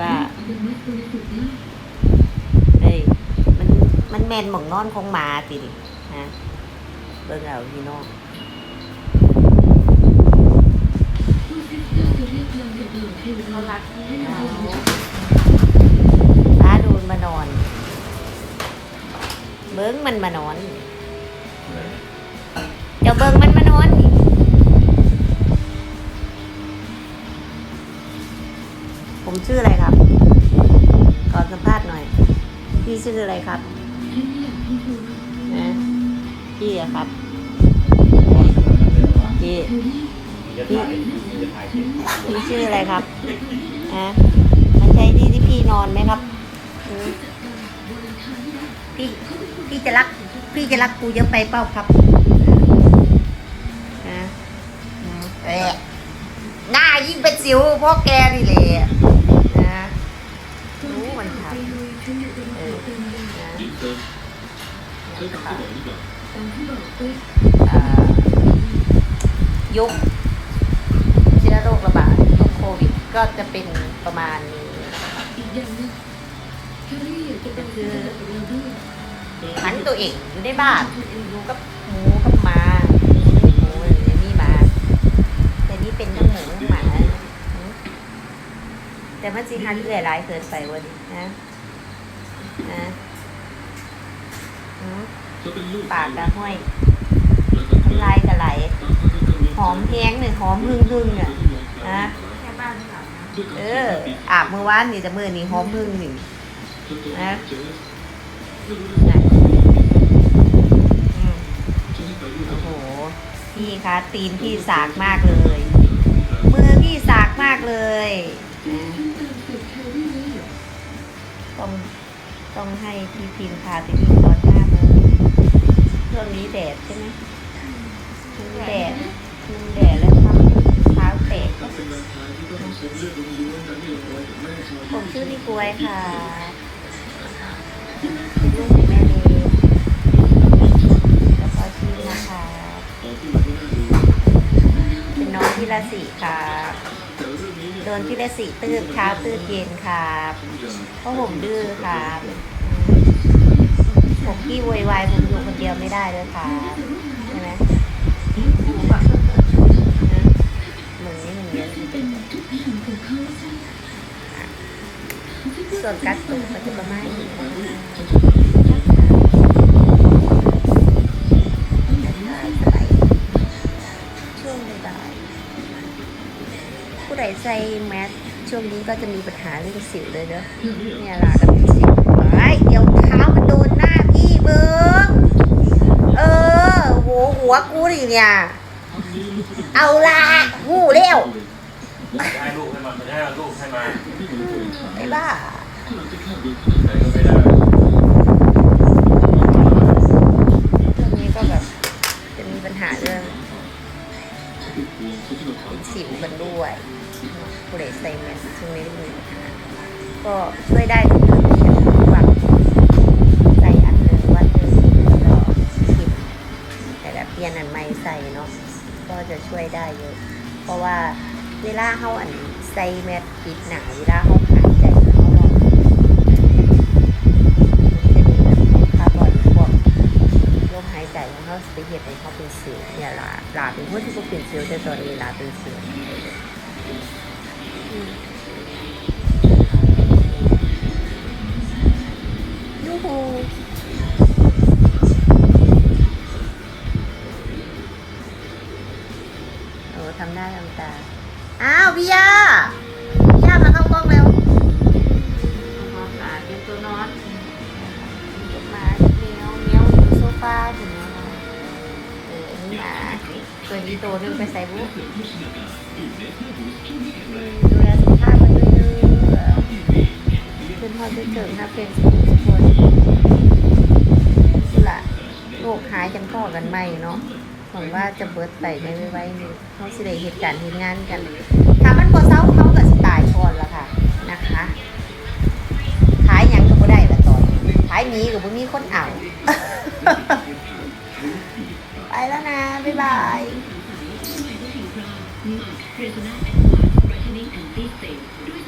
ว่าเอ้ยมันมันแมนหมองนอนของหมาติดิฮะเบิ่งเอาพี่น้องเขารักตาดูนมานอน เบิ้งมันมานอน เจ้าเบิ้งมันมานอนนี่ผมชื่ออะไรครั พี่ชื่ออะไรครับนะพี่อะครับพี่พี่พี่ชื่ออะไรครับอะมันใช่ที่ที่พี่นอนไหมครับพี่พี่จะรัก พี่จะรักกูเยอะไปเปล่าครับนะเอะหน้ายิ่งเป็นสิวเพราะแกนี่แหละนะ รู้มันทำเออนะนะครับอ่ายุคเชื้อโรคระบาดยุคโควิดก็จะเป็นประมาณนี้คือขันตัวเองอยู่ในบ้านอยู่กับหมูกับหมาหมูเดี๋ยวนี้มาแต่นี่เป็นทั้งหมูทั้งหมาอืม แต่มันสิหันเอื่อยหลายเกินไปวันนี้นะนะอืมปากกระห้อยลายกระไหลหอมแห้งหนึ่งหอมหึ่งหึ่งอะนะแค่บ้านที่หลังนะเอออาบมือวานนี่จะมือนี่หอมหึ่งหนึ่งนะโอ้โหพี่คะตีนพี่สากมากเลย มือพี่สากมากเลย ต้องให้พี่พิมพ์พาไปวิ่งตอนห้าโมงช่วงนี้แดดใช่ไหมมันแดดมันแดดแล้วทำเท้าแตกผมชื่อนิกวยค่ะเป็นลูกแม่เลยแล้วก็ชื่อนะคะเป็นน้องที่ละสีค่ะ โดนที่ละสีตื้นเช้าตื้นเย็นครับเพราะผมดื้อครับผมขี้โวยวายผมอยู่คนเดียวไม่ได้เลยครับใช่ไหมมึงนี่มึงเยอะส่วนกัดตุ้งก็จะประมาณนี้ ผู้ใดใส่แมสช่วงนี้ก็จะมีปัญหาเรื่องสิวเลยเด้อเนี่ยล่ะก็เป็นสิวไอ้ยเดี๋ยวเท้ามันโดนหน้าพี่เบิ้งเออหัวหัวกูดิเนี่ยเอาละหูเร็วให้ลูกให้มันไม่ให้ลูกให้มาไอ้บ้า ไหนก็ไม่ได้ ช่วงนี้ก็แบบจะมีปัญหาเรื่อง สิวกันด้วยผู้ใดใส่แมสช่วงนี้มีปัญหาก็ช่วยได้ก็คือเขียนวังใส่อันหนึ่งวันหนึ่งแล้วก็ผิดแต่ละเปลี่ยนอันใหม่ใส่เนาะก็จะช่วยได้เยอะ เพราะว่าเวลาเขาอันใส่แมสปิดหนาเวลาเขาหายใจเขา ตุให้เนสิวเนี่ยลาลาเป็นคนที่เขาเป็นสิวแต่ตอนนี้ลาเป็นสิวอืมยูฮูโอ้ทำหน้าทำตา อ้าวพี่ยา ตัวนี้โตนึงไปใส่บุ๊กดูแลสุขภาพมันด้วยเด้อขึ้นพอจะเสริมนะเป็นสุขคนละโรคหายกันพ่อกันไม่เนาะหวังว่าจะเบิดไปในไว้ๆนี้เขาสิได้เหตุการณ์เหตุงานกันถ้ามันพอเศร้าเขาก็สิตายก่อนละค่ะนะคะขายยังก็บ่ได้ละตอนขายหมีก็บ่มีคนเอา บ๊ายบายด้วย